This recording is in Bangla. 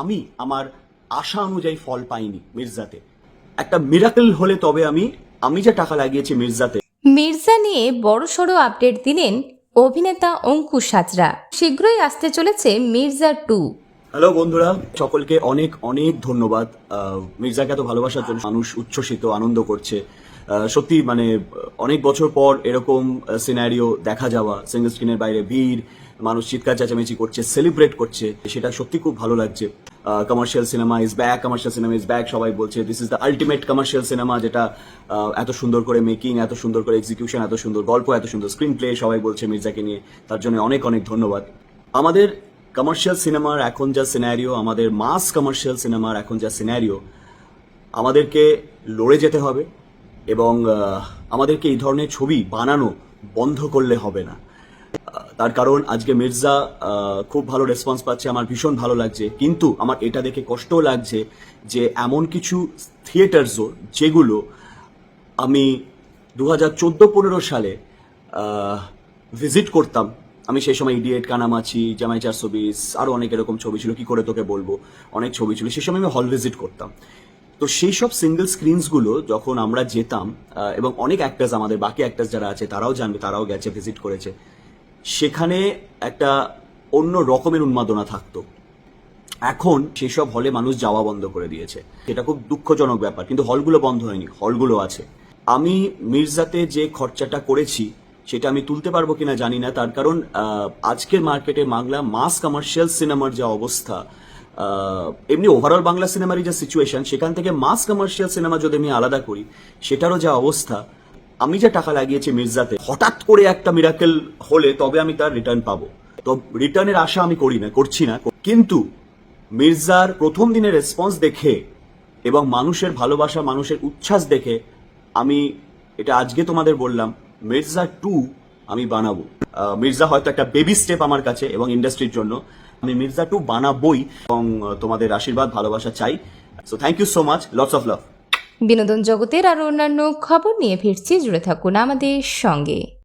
আমি আমার আশা অনুযায়ী ফল পাইনি মির্জাতে। একটা মিরাকেল হলে তবে আমি আমি যে টাকা লাগিয়েছি মির্জাতে। মির্জা নিয়ে বড়সড় আপডেট দিলেন অভিনেতা অঙ্কুশ সাজরা শীঘ্রই আসতে চলেছে মির্জা টু। হ্যালো বন্ধুরা সকলকে অনেক অনেক ধন্যবাদ। মির্জাকে এত ভালোবাসার জন্য মানুষ উচ্ছ্বসিত আনন্দ করছে। সত্যি মানে অনেক বছর পর এরকম সিনারিও দেখা যাওয়া সিঙ্গল স্ক্রিনের বাইরে ভিড়, মানুষ চিৎকার চেঁচামেচি করছে সেলিব্রেট করছে, সেটা সত্যি খুব ভালো লাগছে। Commercial cinema is back commercial cinema is back সবাই বলছে this is the ultimate commercial cinema যেটা এত সুন্দর করে মেকিং এত সুন্দর করে এক্সিকিউশন এত সুন্দর গল্প, এত সুন্দর স্ক্রিন প্লে সবাই বলছে মির্জাকে নিয়ে, তার জন্য অনেক অনেক ধন্যবাদ। আমাদের কমার্শিয়াল সিনেমার এখন যা সিনারিও আমাদের মাস কমার্শিয়াল সিনেমার এখন যা সিনারিও আমাদেরকে লড়ে যেতে হবে। এবং আমাদেরকে এই ধরনের ছবি বানানো বন্ধ করলে হবে না। তার কারণ আজকে মির্জা খুব ভালো রেসপন্স পাচ্ছে, আমার ভীষণ ভালো লাগছে। কিন্তু আমার এটা দেখে কষ্টও লাগছে যে এমন কিছু থিয়েটার্সও যেগুলো আমি দু হাজার চোদ্দ পনেরো সালে ভিজিট করতাম। আমি সেই সময় ইডিয়েট কানামাছি জামাই চারশো বিশ আরও অনেক এরকম ছবি ছিল, কি করে তোকে বলব? অনেক ছবি ছিল, সেই সময় আমি হল ভিজিট করতাম। তো সেই সব সিঙ্গেল স্ক্রিনসগুলো যখন আমরা যেতাম এবং অনেক অ্যাক্টার্স আমাদের, বাকি অ্যাক্টার্স যারা আছে, তারাও জানবে, তারাও গেছে ভিজিট করেছে। সেখানে একটা অন্য রকমের উন্মাদনা থাকতো। এখন সেসব হলে মানুষ যাওয়া বন্ধ করে দিয়েছে। এটা খুব দুঃখজনক ব্যাপার, কিন্তু হলগুলো বন্ধ হয়নি হলগুলো আছে। আমি মির্জাতে যে খরচাটা করেছি, সেটা আমি তুলতে পারব কিনা জানি না, তার কারণ আজকের মার্কেটে বাংলা মাস কমার্শিয়াল সিনেমার যে অবস্থা এমনি ওভারঅল বাংলা সিনেমারই যে সিচুয়েশন সেখান থেকে মাস কমার্শিয়াল সিনেমা যদি আমি আলাদা করি, সেটারও যা অবস্থা, আমি যে টাকা লাগিয়েছি মির্জাতে, হঠাৎ করে একটা মিরাকেল হলে তবে আমি তার রিটার্ন পাবো। তো রিটার্নের আশা আমি করি না, করছি না। কিন্তু মির্জার প্রথম দিনের রেসপন্স দেখে এবং মানুষের ভালোবাসা, মানুষের উচ্ছ্বাস দেখে আমি এটা আজকে তোমাদের বললাম, মির্জা টু আমি বানাবো। মির্জা হয়তো একটা বেবি স্টেপ আমার কাছে এবং ইন্ডাস্ট্রির জন্য। আমি মির্জা টু বানাবই এবং তোমাদের আশীর্বাদ, ভালোবাসা চাই। So thank you so much lots of love বিনোদন জগতের আর অন্যান্য খবর নিয়ে ফিরছি। জুড়ে থাকুন আমাদের সঙ্গে।